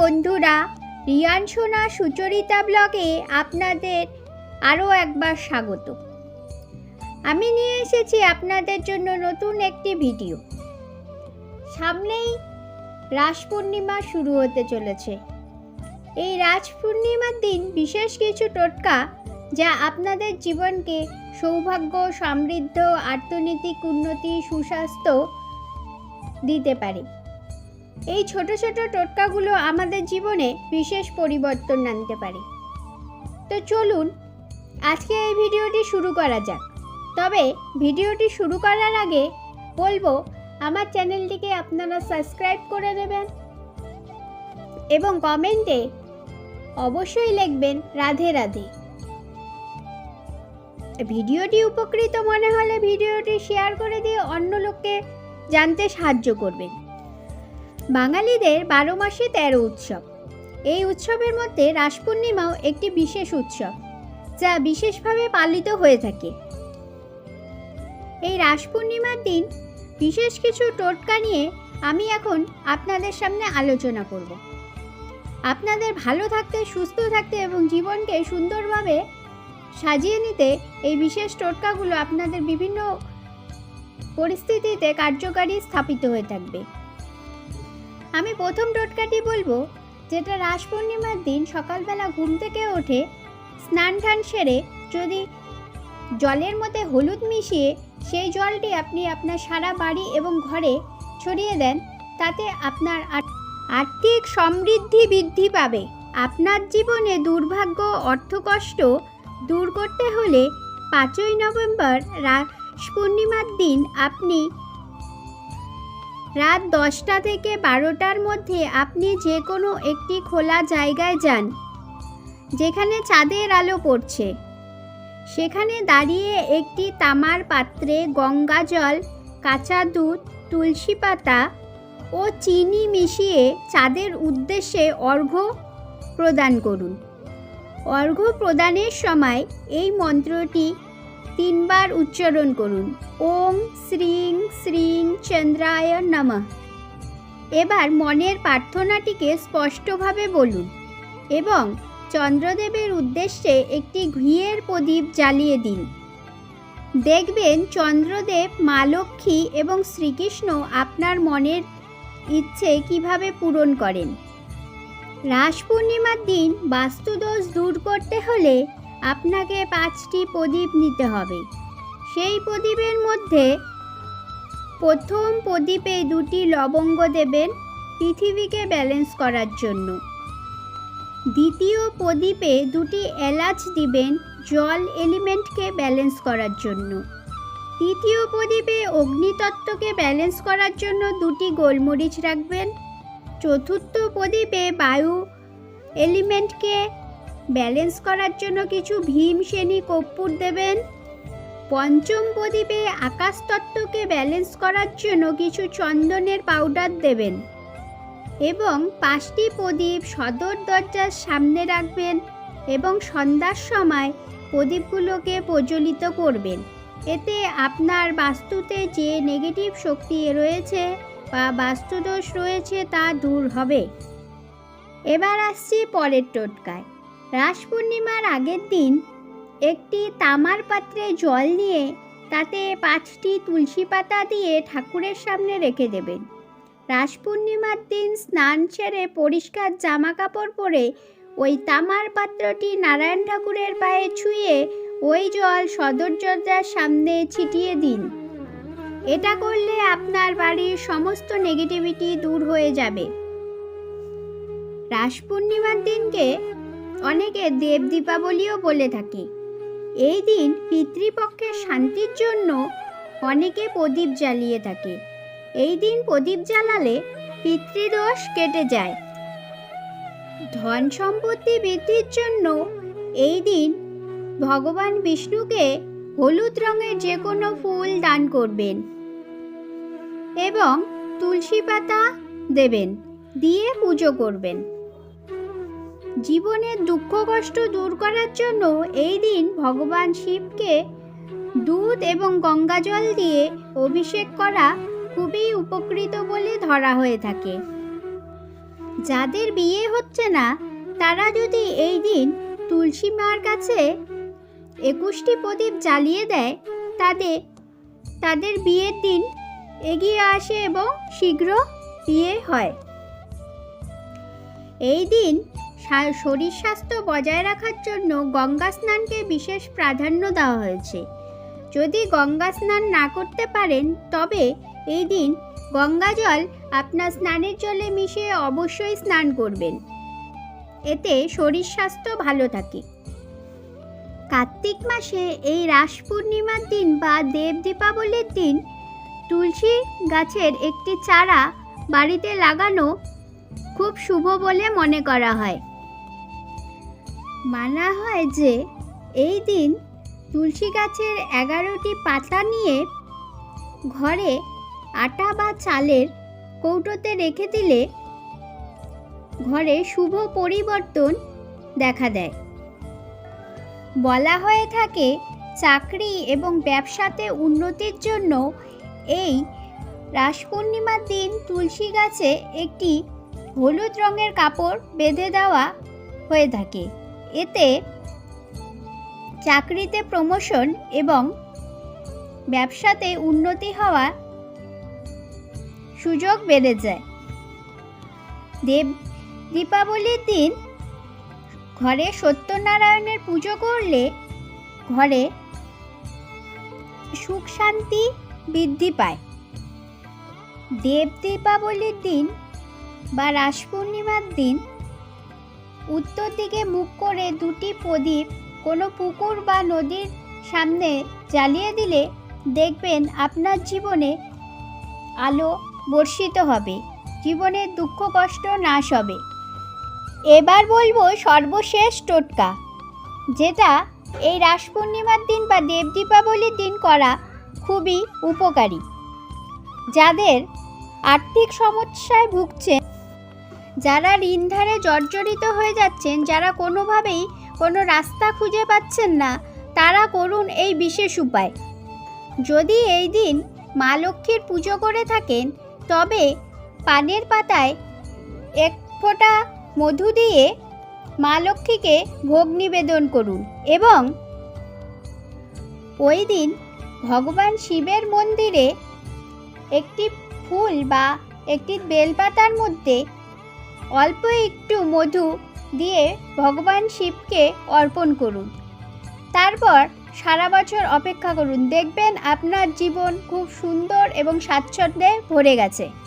বন্ধুরা, রিয়ান সোনা সুচরিতা ব্লগে আপনাদের আরও একবার স্বাগত। আমি নিয়ে এসেছি আপনাদের জন্য নতুন একটি ভিডিও। সামনেই রাস পূর্ণিমা শুরু হতে চলেছে। এই রাজ পূর্ণিমার দিন বিশেষ কিছু টোটকা যা আপনাদের জীবনকে সৌভাগ্য, সমৃদ্ধ অর্থনৈতিক উন্নতি, সুস্বাস্থ্য দিতে পারে। এই ছোট ছোট টোটকাগুলো আমাদের জীবনে বিশেষ পরিবর্তন আনতে পারে। তো চলুন, আজকে এই ভিডিওটি শুরু করা যাক। তবে ভিডিওটি শুরু করার আগে বলব, আমার চ্যানেলটিকে আপনারা সাবস্ক্রাইব করে দেবেন এবং কমেন্টে অবশ্যই লিখবেন, রাধে রাধে। ভিডিওটি উপকৃত মনে হলে ভিডিওটি শেয়ার করে দিয়ে অন্য লোককে জানতে সাহায্য করবেন। বাঙালিদের বারো মাসে তেরো উৎসব। এই উৎসবের মধ্যে রাস পূর্ণিমাও একটি বিশেষ উৎসব, যা বিশেষভাবে পালিত হয়ে থাকে। এই রাস পূর্ণিমার দিন বিশেষ কিছু টোটকা নিয়ে আমি এখন আপনাদের সামনে আলোচনা করব। আপনাদের ভালো থাকতে, সুস্থ থাকতে এবং জীবনকে সুন্দরভাবে সাজিয়ে নিতে এই বিশেষ টোটকাগুলো আপনাদের বিভিন্ন পরিস্থিতিতে কার্যকারী স্থাপিত হয়ে থাকবে। আমি প্রথম টোটকাটি বলব, যেটা রাস পূর্ণিমার দিন সকালবেলা ঘুম থেকে ওঠে, স্নান টান সেরে যদি জলের মধ্যে হলুদ মিশিয়ে সেই জলটি আপনি আপনার সারা বাড়ি এবং ঘরে ছড়িয়ে দেন, তাতে আপনার আর- আর্থিক সমৃদ্ধি বৃদ্ধি পাবে। আপনার জীবনে দুর্ভাগ্য অর্থকষ্ট দূর করতে হলে পাঁচই নভেম্বর রাস পূর্ণিমার দিন আপনি রাত দশটা থেকে বারোটার মধ্যে আপনি যে কোনো একটি খোলা জায়গায় যান, যেখানে চাঁদের আলো পড়ছে। সেখানে দাঁড়িয়ে একটি তামার পাত্রে গঙ্গা জল, কাঁচা দুধ, তুলসী পাতা ও চিনি মিশিয়ে চাঁদের উদ্দেশ্যে অর্ঘ্য প্রদান করুন। অর্ঘ্য প্রদানের সময় এই মন্ত্রটি তিনবার উচ্চারণ করুন। ওম শ্রীং শ্রীং চন্দ্রায় নমঃ। এবার মনের প্রার্থনাটিকে স্পষ্টভাবে বলুন এবং চন্দ্রদেবের উদ্দেশ্যে একটি ঘিয়ের প্রদীপ জ্বালিয়ে দিন। দেখবেন চন্দ্রদেব, মা লক্ষ্মী এবং শ্রীকৃষ্ণ আপনার মনের ইচ্ছে কীভাবে পূরণ করেন। রাস পূর্ণিমার দিন বাস্তুদোষ দূর করতে হলে আপনাকে পাঁচটি প্রদীপ নিতে হবে। সেই প্রদীপের মধ্যে প্রথম প্রদীপে দুটি লবঙ্গ দেবেন পৃথিবীকে ব্যালেন্স করার জন্য। দ্বিতীয় প্রদীপে দুটি এলাচ দিবেন জল এলিমেন্টকে ব্যালেন্স করার জন্য। তৃতীয় প্রদীপে অগ্নিতত্ত্বকে ব্যালেন্স করার জন্য দুটি গোলমরিচ রাখবেন। চতুর্থ প্রদীপে বায়ু এলিমেন্টকে ব্যালেন্স করার জন্য কিছু ভীম শ্রেণি কর্পূর দেবেন। পঞ্চম প্রদীপে আকাশতত্ত্বকে ব্যালেন্স করার জন্য কিছু চন্দনের পাউডার দেবেন। এবং পাঁচটি প্রদীপ সদর দরজার সামনে রাখবেন এবং সন্ধ্যার সময় প্রদীপগুলোকে প্রজ্বলিত করবেন। এতে আপনার বাস্তুতে যে নেগেটিভ শক্তি রয়েছে বা বাস্তুদোষ রয়েছে তা দূর হবে। এবার আসছি পরের টোটকায়। রাস পূর্ণিমার আগের দিন একটি তামার পাত্রে জল নিয়ে তাতে পাঁচটি তুলসী পাতা দিয়ে ঠাকুরের সামনে রেখে দেবেন। রাস পূর্ণিমার দিন স্নান সেরে পরিষ্কার জামা কাপড় পরে ওই তামার পাত্রটি নারায়ণ ঠাকুরের পায়ে ছুঁয়ে ওই জল সদর সামনে ছিটিয়ে দিন। এটা করলে আপনার বাড়ির সমস্ত নেগেটিভিটি দূর হয়ে যাবে। রাস পূর্ণিমার দিনকে অনেকে দেব দীপাবলিও বলে থাকে। এই দিন পিতৃপক্ষের শান্তির জন্য অনেকে প্রদীপ জ্বালিয়ে থাকে। এই দিন প্রদীপ জ্বালালে পিতৃদোষ কেটে যায়। ধন সম্পত্তি বৃদ্ধির জন্য এই দিন ভগবান বিষ্ণুকে হলুদ রঙের যে কোনো ফুল দান করবেন এবং তুলসী পাতা দেবেন, দিয়ে পুজো করবেন। জীবনের দুঃখ কষ্ট দূর করার জন্য এই দিন ভগবান শিবকে দুধ এবং গঙ্গা জল দিয়ে অভিষেক করা খুবই উপকৃত বলে ধরা হয়ে থাকে। যাদের বিয়ে হচ্ছে না, তারা যদি এই দিন তুলসী মার কাছে একুশটি প্রদীপ জ্বালিয়ে দেয়, তাদের তাদের বিয়ের দিন এগিয়ে আসে এবং শীঘ্র বিয়ে হয়। এই দিন শরীর স্বাস্থ্য বজায় রাখার জন্য গঙ্গা স্নানকে বিশেষ প্রাধান্য দেওয়া হয়েছে। যদি গঙ্গা স্নান না করতে পারেন, তবে এই দিন গঙ্গা জল আপনার স্নানের জলে মিশিয়ে অবশ্যই স্নান করবেন। এতে শরীর স্বাস্থ্য ভালো থাকে। কার্তিক মাসে এই রাস পূর্ণিমার দিন বা দেব দীপাবলির দিন তুলসী গাছের একটি চারা বাড়িতে লাগানো খুব শুভ বলে মনে করা হয়। মানা হয় যে, এই দিন তুলসী গাছের এগারোটি পাতা নিয়ে ঘরে আটা বা চালের কৌটোতে রেখে দিলে ঘরে শুভ পরিবর্তন দেখা দেয়। বলা হয়ে থাকে, চাকরি এবং ব্যবসাতে উন্নতির জন্য এই রাস পূর্ণিমার দিন তুলসী গাছে একটি হলুদ রঙের কাপড় বেঁধে দেওয়া হয়ে থাকে। এতে চাকরিতে প্রমোশন এবং ব্যবসাতে উন্নতি হওয়া সুযোগ বেড়ে যায়। দেব, দীপাবলির দিন ঘরে সত্যনারায়ণের পুজো করলে ঘরে সুখ শান্তি বৃদ্ধি পায়। দেব দীপাবলির দিন বা রাস পূর্ণিমার দিন উত্তর দিকে মুখ করে দুটি প্রদীপ কোনো পুকুর বা নদীর সামনে জ্বালিয়ে দিলে দেখবেন আপনার জীবনে আলো বর্ষিত হবে, জীবনের দুঃখ কষ্ট নাশ হবে। এবার বলব সর্বশেষ টোটকা, যেটা এই রাস পূর্ণিমার দিন বা দেব দীপাবলির দিন করা খুবই উপকারী। যাদের আর্থিক সমস্যায় ভুগছেন যারা ঋণধারে জর্জরিত হয়ে যাচ্ছেন, যারা কোনোভাবেই কোনো রাস্তা খুঁজে পাচ্ছেন না, তারা করুন এই বিশেষ উপায়। যদি এই দিন মা লক্ষ্মীর পুজো করে থাকেন, তবে পানের পাতায় এক ফোঁটা মধু দিয়ে মা লক্ষ্মীকে ভোগ নিবেদন করুন এবং ওই দিন ভগবান শিবের মন্দিরে একটি ফুল বা একটি বেলপাতার মধ্যে অল্প একটু মধু দিয়ে ভগবান শিবকে অর্পণ করুন। তারপর সারা বছর অপেক্ষা করুন। দেখবেন আপনার জীবন খুব সুন্দর এবং স্বাচ্ছন্দ্যে ভরে গেছে।